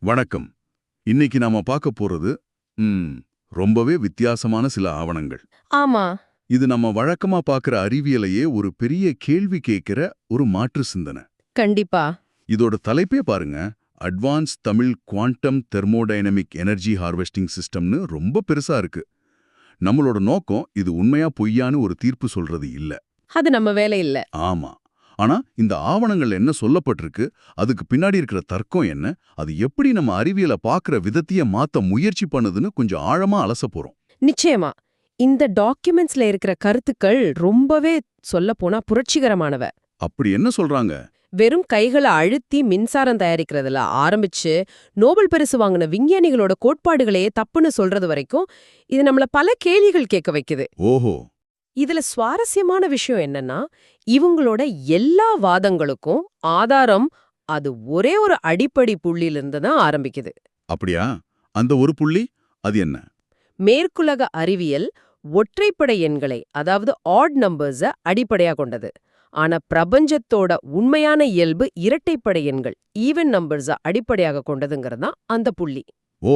வணக்கம். இன்னைக்கு நாம பார்க்க போறது ரொம்பவே வித்தியாசமான சில ஆவணங்கள். ஆமா. இது நம்ம வழக்கமா பார்க்கிற அறிவியலையே ஒரு பெரிய கேள்வி கேட்கிற ஒரு மாற்று சிந்தனை. கண்டிப்பா. இதோட தலைப்பே பாருங்க. Advance Tamil quantum thermodynamic energy harvesting சிஸ்டம்னு ரொம்ப பெருசா இருக்கு. நம்மளோட நோக்கம் இது உண்மையா பொய்யான்னு ஒரு தீர்ப்பு சொல்றது இல்ல. அது நம்ம வேலை இல்ல. ஆமா. ஆனா இந்த ஆவணங்கள் என்ன சொல்லப்பட்டிருக்கு அதுக்கு பின்னாடி இருக்கிற தர்க்கம் என்ன அது எப்படி நம்ம அறிவியலை பார்க்கிற விதத்தையே மாத்த முயற்சி பண்ணுதுன்னு கொஞ்சம் ஆழமா அலச போறோம். நிச்சயமா. இந்த டாக்குமெண்ட்ஸ்ல இருக்கிற கருத்துக்கள் ரொம்பவே சொல்ல போனா புரட்சிகரமானவ. அப்படி என்ன சொல்றாங்க? வெறும் கைகளை அழுத்தி மின்சாரம் தயாரிக்கிறதுல ஆரம்பிச்சு நோபல் பரிசு வாங்கின விஞ்ஞானிகளோட கோட்பாடுகளையே தப்புன்னு சொல்றது வரைக்கும் இது நம்மள பல கேள்விகள் கேட்க வைக்குது. ஓஹோ. இதுல சுவாரஸ்யமான விஷயம் என்னன்னா இவங்களோட எல்லா வாதங்களுக்கும் ஆதாரம் அது ஒரே ஒரு அடிப்படை புள்ளியிலிருந்து தான் ஆரம்பிக்குது. அப்படியா? அந்த ஒரு புள்ளி அது என்ன? மேற்குலக அறிவியல் ஒற்றைப்படை எண்களை அதாவது ஆட் நம்பர்ஸ அடிப்படையா கொண்டது. ஆனா பிரபஞ்சத்தோட உண்மையான இயல்பு இரட்டைப்படை எண்கள் ஈவன் நம்பர்ஸ அடிப்படையாக கொண்டதுங்கிறது தான் அந்த புள்ளி. ஓ!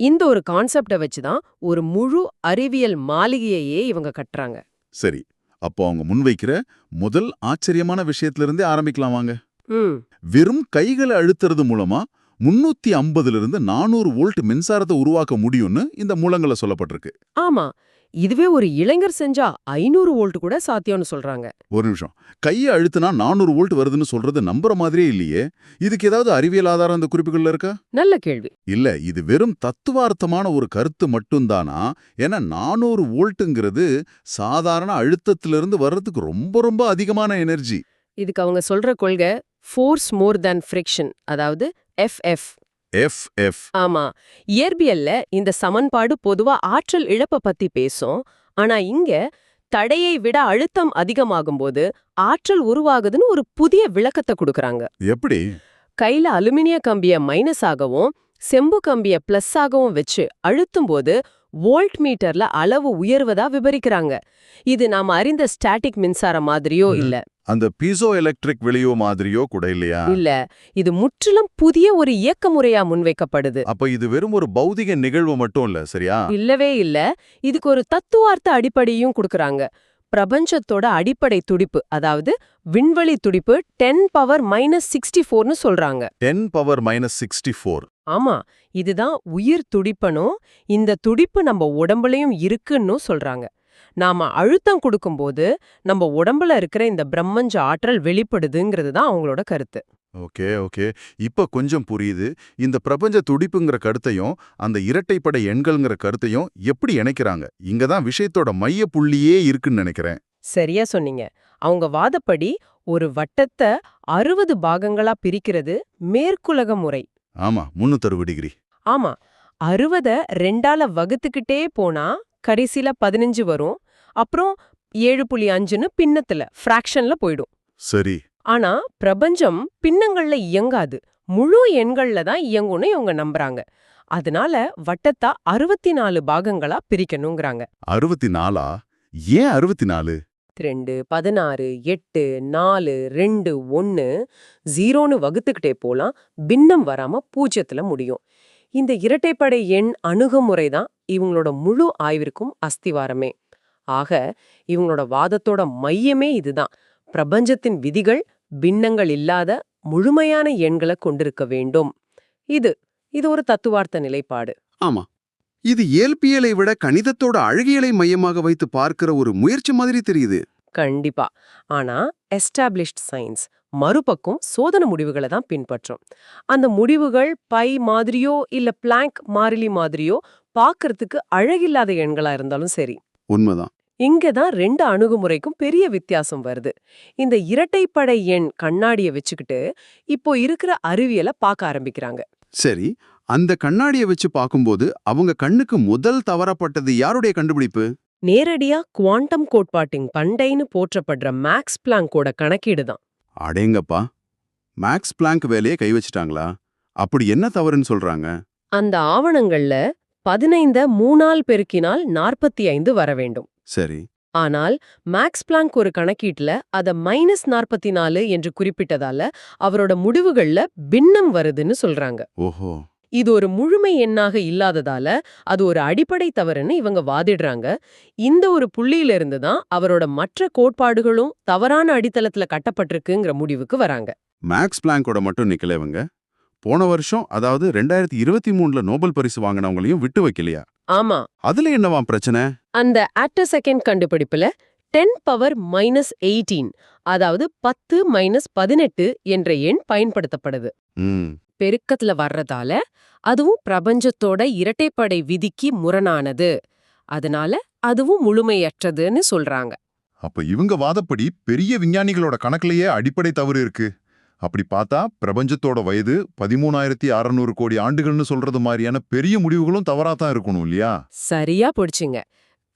இந்த ஒரு கான்செப்டை வச்சுதான் ஒரு முழு அறிவியல் மாளிகையையே இவங்க கட்டுறாங்க. சரி அப்போ அவங்க முன்வைக்கிற முதல் ஆச்சரியமான விஷயத்துல இருந்தே ஆரம்பிக்கலாம் வாங்க. வெறும் கைகளை அழுத்துறது மூலமா முன்னூத்தி ஐம்பதுல இருந்து நானூறு வோல்ட் மின்சாரத்தை உருவாக்க முடியும்னு இந்த மூலங்களை சொல்லப்பட்டிருக்கு. ஆமா இதுவே ஒரு இளைஞர் செஞ்சா ஐநூறு வோல்ட் கூட சாத்தியம்னு சொல்றாங்க. ஒரு நிமிஷம். கையை அழுத்தினா நானூறு வோல்ட் வருதுன்னு சொல்றது நம்புற மாதிரியே இல்லையே. இதுக்கு ஏதாவது அறிவியல் ஆதாரம் அந்த குறிப்புகள்ல இருக்கா? நல்ல கேள்வி. இல்ல இது வெறும் தத்துவார்த்தமான ஒரு கருத்து மட்டும்தானா? ஏன்னா நானூறு வோல்ட்டுங்கிறது சாதாரண அழுத்தத்திலிருந்து வர்றதுக்கு ரொம்ப ரொம்ப அதிகமான எனர்ஜி. இதுக்கு அவங்க சொல்ற கொள்கை ஃபோர்ஸ் மோர் than ஃப்ரிக்ஷன் அதாவது எஃப்எஃப் எஃப் எஃப் ஆமா. இயற்பியல்ல இந்த சமன்பாடு பொதுவா ஆற்றல் இழப்ப பத்தி பேசும். ஆனா இங்க தடையை விட அழுத்தம் அதிகமாகும்போது ஆற்றல் உருவாகுதுன்னு ஒரு புதிய விளக்கத்தை கொடுக்கறாங்க. எப்படி? கையில அலுமினிய கம்பிய மைனஸ் ஆகவும் செம்பு கம்பிய பிளஸ் ஆகவும் வச்சு அழுத்தும்போது வோல்ட் மீட்டர்ல அளவு உயர்வதா விவரிக்கிறாங்க இது நாம அறிந்த ஸ்டாட்டிக் மின்சாரம் மாதிரியோ இல்ல. அந்த பீசோ எலக்ட்ரிக் வெளியோ மாதிரியோ கூட இல்லையா? இல்ல. இது முற்றிலும் புதிய ஒரு இயக்க முறையா முன்வைக்கப்படுது. அப்ப இது வெறும் ஒரு பௌதிக நிகழ்வு மட்டும் இல்ல சரியா? இல்லவே இல்ல. இதுக்கு ஒரு தத்துவார்த்த அடிப்படையும் கொடுக்கறாங்க. பிரபஞ்சத்தோட அடிப்படை துடிப்பு அதாவது விண்வெளி துடிப்பு டென் பவர் மைனஸ் சிக்ஸ்டி ஃபோர்னு சொல்றாங்க. Ten power minus sixty four ஆமா இதுதான் உயிர் துடிப்பனும் இந்த துடிப்பு நம்ம உடம்புலயும் இருக்குன்னு சொல்றாங்க. நாம அழுத்தம் கொடுக்கும்போது நம்ம உடம்புல இருக்கிற இந்த பிரம்மஞ்ச ஆற்றல் வெளிப்படுதுங்கிறது தான் அவங்களோட கருத்து. Okay okay. இப்ப கொஞ்சம் புரியுது. இந்த பிரபஞ்ச துடிப்புங்கிற கருத்தையும் அந்த இரட்டைப்படை எண்கள்ங்கிற கருத்தையும் எப்படி இணைக்கிறாங்க? இங்க தான் விஷயத்தோட மைய புள்ளியே இருக்குன்னு நினைக்கிறேன். சரியா சொன்னீங்க. அவங்க வாதப்படி ஒரு வட்டத்தை அறுபது பாகங்களா பிரிக்கிறது மேற்குலக முறை. ஆமா முன்னூத்தறுபது டிகிரி. ஆமா. அறுபத ரெண்டால வகுத்துக்கிட்டே போனா கடைசில பதினஞ்சு வரும். அப்புறம் ஏழு புள்ளி அஞ்சுன்னு பின்னத்துல ஃப்ராக்ஷன்ல போயிடும். சரி. ஆனா பிரபஞ்சம் பின்னங்கள்ல இயங்காது. முழு எண்கள்ல தான் இயங்கும்னு இவங்க நம்புறாங்க. அதனால வட்டத்தா அறுபத்தி நாலு பாகங்களா பிரிக்கணுங்கிறாங்க அறுபத்தி நாலா ஏன் அறுபத்தி நாலு ரெண்டு பதினாறு எட்டு நாலு ரெண்டு ஒன்னு ஜீரோன்னு வகுத்துக்கிட்டே போலாம் பின்னம் வராம பூஜ்யத்துல முடியும். இந்த இரட்டைப்படை எண் அணுகுமுறை தான் இவங்களோட முழு ஆய்விற்கும் அஸ்திவாரமே. ஆக இவங்களோட வாதத்தோட மையமே இதுதான் பிரபஞ்சத்தின் விதிகள் பின்னங்கள் இல்லாத முழுமையான எண்களை கொண்டிருக்க வேண்டும். இது இது ஒரு தத்துவார்த்த நிலைப்பாடு. ஆமா. இது இயல்பியலை விட கணிதத்தோட அழகியலை மையமாக வைத்து பார்க்கிற ஒரு முயற்சி மாதிரி தெரியுது. கண்டிப்பா. ஆனா எஸ்டாப்ளிஷ்ட் சயின்ஸ் மறுபக்கம் சோதனை முடிவுகளை தான் பின்பற்றும். அந்த முடிவுகள் பை மாதிரியோ இல்ல பிளாங்க் மாறிலி மாதிரியோ பார்க்கறதுக்கு அழகில்லாத எண்களா இருந்தாலும் சரி. உண்மைதான். இங்க தான் ரெண்டு அணுகுமுறைக்கும் பெரிய வித்தியாசம் வருது. இந்த இரட்டைப்படை எண் கண்ணாடிய வச்சுக்கிட்டு இப்போ இருக்கிற அறிவியலை பார்க்க ஆரம்பிக்கிறாங்க. சரி அந்த கண்ணாடியை வச்சு பார்க்கும்போது அவங்க கண்ணுக்கு முதல் தவறப்பட்டது யாருடைய கண்டுபிடிப்பு? நேரடியா குவாண்டம் கோட்பாட்டின் பண்டைன்னு போற்றப்படுற மேக்ஸ் பிளாங்கோட கணக்கீடு தான். அடேங்கப்பா மேக்ஸ் பிளாங்க் வேலையை கை வச்சிட்டாங்களா? அப்படி என்ன தவறுன்னு சொல்றாங்க? அந்த ஆவணங்கள்ல பதினைந்த மூணால் பெருக்கினால் நாற்பத்தி ஐந்து வர வேண்டும். சரி. ஆனால் மேக்ஸ் பிளாங்க் ஒரு கணக்கீட்டுல அத மைனஸ் நாற்பத்தி நாலு என்று குறிப்பிட்டதால அவரோட முடிவுகள்ல பின்னம் வருதுன்னு சொல்றாங்க. ஓஹோ. இது ஒரு முழுமை எண்ணாக இல்லாததால அது ஒரு அடிப்படை தவறுன்னு இவங்க வாதிடுறாங்க. இந்த ஒரு புள்ளியில இருந்து தான் அவரோட மற்ற கோட்பாடுகளும் தவறான அடித்தளத்துல கட்டப்பட்டிருக்குங்கிற முடிவுக்கு வராங்க. மேக்ஸ் பிளாங்கோட மட்டும் நிக்கல இவங்க? போன வருஷம் அதாவது ரெண்டாயிரத்தி இருபத்தி மூணுல நோபல் பரிசு வாங்கினவங்களையும் விட்டு வைக்கலையா? ஆமா. அதுல என்னவா பிரச்சனை? அந்த ஆட்ட செகண்ட் கண்டுபிடிப்புல டென் பவர் மைனஸ் எயிட்டீன் அதாவது பத்து மைனஸ் பதினெட்டு என்ற எண் பயன்படுத்தப்படுது. ம். பெருக்கத்துல வர்றதால அதுவும் பிரபஞ்சத்தோட இரட்டைப்படை விதிக்கு முரணானது. அதனால அதுவும் முழுமையற்றதுன்னு சொல்றாங்க. அப்ப இவங்க வாதப்படி பெரிய விஞ்ஞானிகளோட கணக்குலயே அடிப்படை தவறு இருக்கு. அப்படி பார்த்தா பிரபஞ்சத்தோட வயது பதிமூணாயிரத்தி அறநூறு கோடி ஆண்டுகள்னு சொல்றது மாதிரியான பெரிய முடிவுகளும் தவறா தான் இருக்கணும் இல்லையா? சரியா பிடிச்சிங்க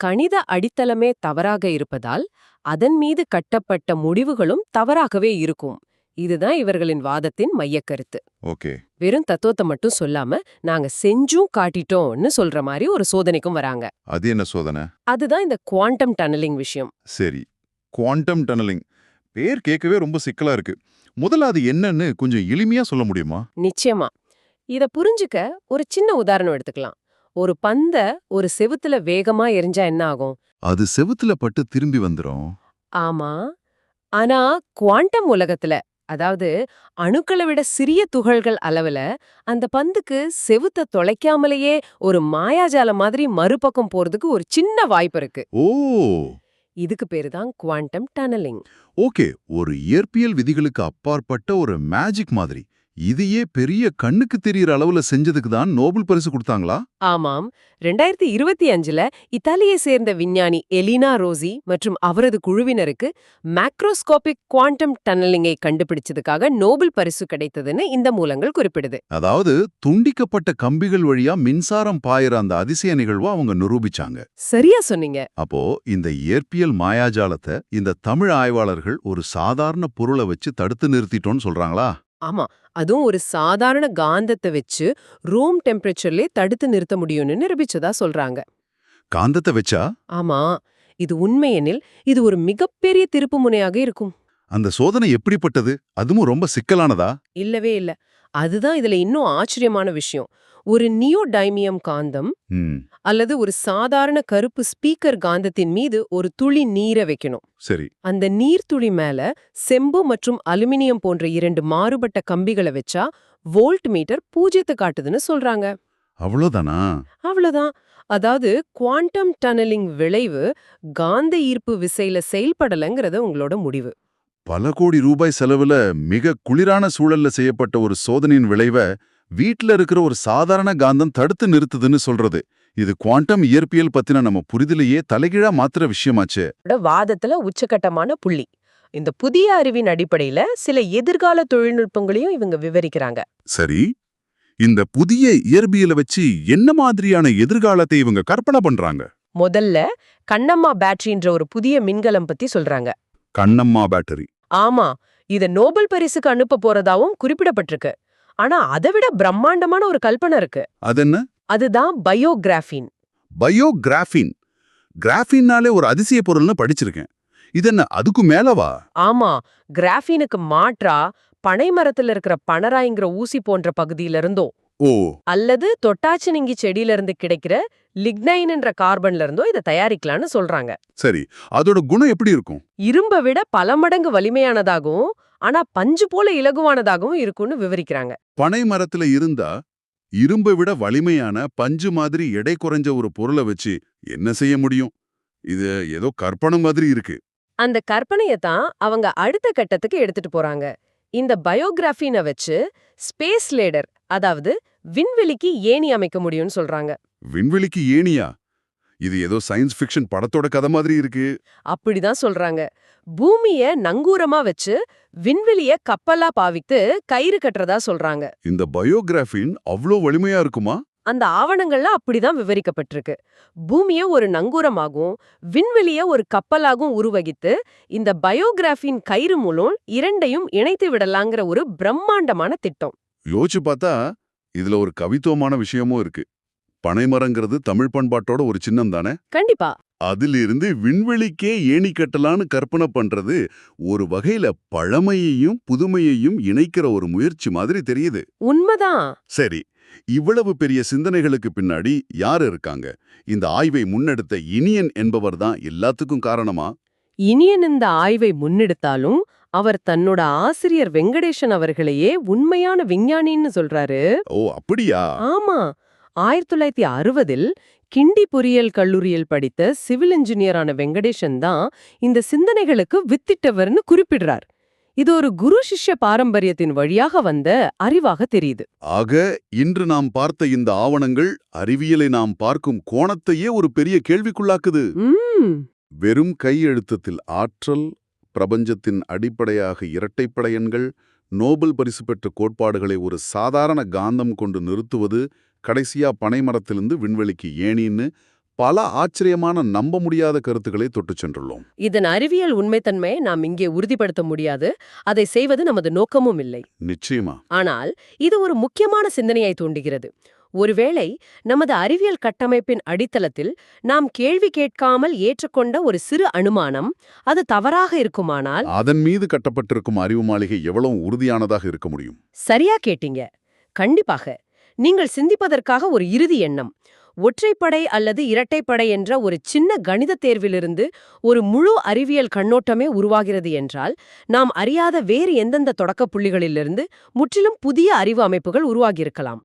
கணித அடித்தளமே தவறாக இருப்பதால் அதன் மீது கட்டப்பட்ட முடிவுகளும் தவறாகவே இருக்கும். இதுதான் இவர்களின் வாதத்தின் மையக்கருத்து. ஓகே. வெறும் தத்துவத்தை மட்டும் சொல்லாம நாங்க செஞ்சும் காட்டிட்டோம்னு சொல்ற மாதிரி ஒரு சோதனைக்கும் வராங்க. அது என்ன சோதனை? அதுதான் இந்த குவாண்டம் டனலிங் விஷயம். சரி. குவாண்டம் டனலிங் பேர் கேட்கவே ரொம்ப சிக்கலா இருக்கு. முதல்ல அது என்னன்னு கொஞ்சம் எளிமையா சொல்ல முடியுமா? நிச்சயமா. இத புரிஞ்சுக்க ஒரு சின்ன உதாரணம் எடுத்துக்கலாம். ஒரு பந்த ஒரு செவுத்துல வேகமா எரிஞ்சா என்ன ஆகும்? அது செவுத்துல பட்டு திரும்பி வந்துரும். ஆமா. ஆனா குவாண்டம் உலகத்துல அதாவது அணுக்களை விட சிறிய துகள்கள் அளவுல அந்த பந்துக்கு செவுத்த தொலைக்காமலேயே ஒரு மாயாஜால மாதிரி மறுபக்கம் போறதுக்கு ஒரு சின்ன வாய்ப்பு இருக்கு. ஓ! இதுக்கு பேரு தான் குவாண்டம் டனலிங் ஓகே ஒரு இயற்பியல் விதிகளுக்கு அப்பாற்பட்ட ஒரு மேஜிக் மாதிரி. இதையே பெரிய கண்ணுக்கு தெரியற அளவுல செஞ்சதுக்கு தான் நோபல் பரிசு கொடுத்தாங்களா? ஆமாம். ரெண்டாயிரத்தி இருபத்தி அஞ்சுல இத்தாலியை சேர்ந்த விஞ்ஞானி எலினா ரோசி மற்றும் அவரது குழுவினருக்கு மேக்ரோஸ்கோபிக் குவாண்டம் டனலிங்கை கண்டுபிடிச்சதுக்காக நோபல் பரிசு கிடைத்ததுன்னு இந்த மூலங்கள் குறிப்பிடுது. அதாவது துண்டிக்கப்பட்ட கம்பிகள் வழியா மின்சாரம் பாயிற அந்த அதிசய நிகழ்வை அவங்க நிரூபிச்சாங்க. சரியா சொன்னீங்க. அப்போ இந்த இயற்பியல் மாயாஜாலத்தை இந்த தமிழ் ஆய்வாளர்கள் ஒரு சாதாரண பொருளை வச்சு தடுத்து நிறுத்திட்டோம்னு சொல்றாங்களா? ஆமா அதுவும் ஒரு சாதாரண காந்தத்தை வச்சு ரூம் டெம்பரேச்சர்லயே தடுத்து நிறுத்த முடியும்னு நிரூபிச்சதா சொல்றாங்க. காந்தத்தை வச்சா? ஆமா இது உண்மையெனில் இது ஒரு மிகப்பெரிய திருப்புமுனையாக இருக்கும். அந்த சோதனை எப்படிப்பட்டது? அதுவும் ரொம்ப சிக்கலானதா? இல்லவே இல்ல. அதுதான் இதுல இன்னும் ஆச்சரியமான விஷயம். ஒரு நியோடைமியம் காந்தம் அல்லது ஒரு சாதாரண கருப்பு ஸ்பீக்கர் காந்தத்தின் மீது ஒரு துளி நீரை வைக்கணும். சரி. அந்த நீர்த்துளி மேல செம்பு மற்றும் அலுமினியம் போன்ற இரண்டு மாறுபட்ட கம்பிகளை வச்சா வோல்ட் மீட்டர் பூஜ்யத்தை காட்டுதுன்னு சொல்றாங்க. அவ்வளோதானா அவ்வளவுதான். அதாவது குவாண்டம் டனலிங் விளைவு காந்த ஈர்ப்பு விசையில செயல்படலைங்கிறது உங்களோட முடிவு. பல கோடி ரூபாய் செலவுல மிக குளிரான சூழல்ல செய்யப்பட்ட ஒரு சோதனையின் விளைவை வீட்ல இருக்கிற ஒரு சாதாரண காந்தம் தடுத்து நிறுத்துதுன்னு சொல்றது. இது குவாண்டம் இயற்பியல் பத்தின நம்ம புரிதலையே தலைகீழா மாத்துற விஷயமாச்சே. வாதத்துல உச்சகட்டமான புள்ளி. இந்த புதிய அறிவின் அடிப்படையில சில எதிர்கால தொழில்நுட்பங்களையும் இவங்க விவரிக்கிறாங்க. சரி. இந்த புதிய இயற்பியலை வச்சு என்ன மாதிரியான எதிர்காலத்தை இவங்க கற்பனை பண்றாங்க? முதல்ல கண்ணம்மா பேட்டரின்ற ஒரு புதிய மின்கலம் பத்தி சொல்றாங்க. கண்ணம்மா பேட்டரி. ஆமா இத நோபல் பரிசுக்கு அனுப்ப போறதாவும் குறிப்பிடப்பட்டிருக்கு. ஆனா அதை விட பிரம்மாண்டமான ஒரு கல்பனை இருக்கு. அது என்ன? அதுதான் பயோகிராஃபின். பயோகிராஃபின்? கிராஃபின்னாலே ஒரு அதிசய பொருள்னு படிச்சிருக்கேன். இது என்ன அதுக்கு மேலவா? ஆமா கிராஃபீனுக்கு மாற்றா பனை மரத்துல இருக்கிற பனராய்ங்கிற ஊசி போன்ற பகுதியில இருந்தோ ஓ. அல்லது தொட்டாச்சினிங்கி செடியில இருந்து கிடைக்கிற லிக்னைன்ன்ற கார்பன்ல இருந்தோ இதை தயாரிக்கலாம்னு சொல்றாங்க. சரி அதோட குணம் எப்படி இருக்கும்? இரும்பை விட பல மடங்கு வலிமையானதாகவும் ஆனா பஞ்சு போல இலகுவானதாகவும் இருக்கும்னு விவரிக்கிறாங்க. பனை மரத்துல இருந்தா இரும்பை விட வலிமையான பஞ்சு மாதிரி எடை குறைஞ்ச ஒரு பொருளை வச்சு என்ன செய்ய முடியும்? இது ஏதோ கற்பனை மாதிரி இருக்கு. அந்த கற்பனையை தான் அவங்க அடுத்த கட்டத்துக்கு எடுத்துட்டு போறாங்க. இந்த பயோகிராஃபினை வச்சு ஸ்பேஸ் லேடர் அதாவது விண்வெளிக்கு ஏணி அமைக்க முடியும்னு சொல்றாங்க. விண்வெளிக்கு ஏணியா? இது ஏதோ சயின்ஸ் ஃபிக்ஷன் படத்தோட கதை மாதிரி இருக்கு. அப்படிதான் சொல்றாங்க. பூமிய நங்கூரமா வச்சு விண்வெளிய கப்பலா பாவித்து கயிறு கட்டுறதா சொல்றாங்க. இந்த பயோகிராஃபின் அவ்ளோ வலிமையா இருக்குமா? அந்த ஆவணங்கள்ல அப்படிதான் விவரிக்கப்பட்டிருக்கு. பூமிய ஒரு நங்கூரமாகவும் விண்வெளிய ஒரு கப்பலாகவும் உருவகித்து இந்த பயோகிராஃபின் கயிறு மூலம் இரண்டையும் இணைத்து விடலாங்கிற ஒரு பிரம்மாண்டமான திட்டம். யோசிச்சு பார்த்தா இதுல ஒரு கவித்துவமான விஷயமும் இருக்கு. பனைமரங்கிறது தமிழ் பண்பாட்டோட ஒரு சின்னம் தானே? கண்டிப்பா. அதிலிருந்து விண்வெளிக்கே ஏணி கட்டலான்னு கற்பனை பண்றது ஒரு வகையில பழமையையும் புதுமையையும் இணைக்கிற ஒரு முயற்சி மாதிரி தெரியுது. உண்மைதான். சரி இவ்வளவு பெரிய சிந்தனைகளுக்கு பின்னாடி யார் இருக்காங்க? இந்த ஆய்வை முன்னெடுத்த இனியன் என்பவர் தான் எல்லாத்துக்கும் காரணமா? இனியன் இந்த ஆய்வை முன்னெடுத்தாலும் அவர் தன்னோட ஆசிரியர் வெங்கடேசன் அவர்களையே உண்மையான விஞ்ஞானின்னு சொல்றாரு. ஓ அப்படியா? ஆமா. ஆயிரத்தி தொள்ளாயிரத்தி அறுபதில் கிண்டி பொறியியல் கல்லூரியில் படித்த சிவில் இன்ஜினியரான வெங்கடேசன் தான் இந்த சிந்தனைகளுக்கு வித்திட்டவர்னு குறிப்பிடுறார். இது ஒரு குரு சிஷ்ய பாரம்பரியத்தின் வழியாக வந்த அறிவாக தெரியுது. ஆக இன்று நாம் பார்த்த இந்த ஆவணங்கள் அறிவியலை நாம் பார்க்கும் கோணத்தையே ஒரு பெரிய கேள்விக்குள்ளாக்குது. வெறும் கையெழுத்தத்தில் ஆற்றல் பிரபஞ்சத்தின் அடிப்படையாக இரட்டைப்படை எண்கள் நோபல் பரிசு பெற்ற கோட்பாடுகளை ஒரு சாதாரண காந்தம் கொண்டு நிறுத்துவது கடைசியா பனைமரத்திலிருந்து விண்வெளிக்கு ஏணின்னு பல ஆச்சரியமான நம்ப முடியாத கருத்துக்களை தொட்டுச் சென்றுள்ளோம். இதன் அறிவியல் உண்மைத்தன்மையை நாம் இங்கே உறுதிப்படுத்த முடியாது. அதை செய்வது நமது நோக்கமும் இல்லை. நிச்சயமா. ஆனால் இது ஒரு முக்கியமான சிந்தனையை தூண்டுகிறது. ஒருவேளை நமது அறிவியல் கட்டமைப்பின் அடித்தளத்தில் நாம் கேள்வி கேட்காமல் ஏற்றுக்கொண்ட ஒரு சிறு அனுமானம் அது தவறாக இருக்குமானால்? அதன் மீது கட்டப்பட்டிருக்கும் அறிவு மாளிகை எவ்வளவு உறுதியானதாக இருக்க முடியும்? சரியா கேட்டீங்க. கண்டிப்பாக. நீங்கள் சிந்திப்பதற்காக ஒரு இறுதி எண்ணம். ஒற்றைப்படை அல்லது இரட்டைப்படை என்ற ஒரு சின்ன கணித தேர்விலிருந்து ஒரு முழு அறிவியல் கண்ணோட்டமே உருவாகிறது என்றால் நாம் அறியாத வேறு எந்தெந்த தொடக்க புள்ளிகளிலிருந்து முற்றிலும் புதிய அறிவு அமைப்புகள் உருவாகியிருக்கலாம்.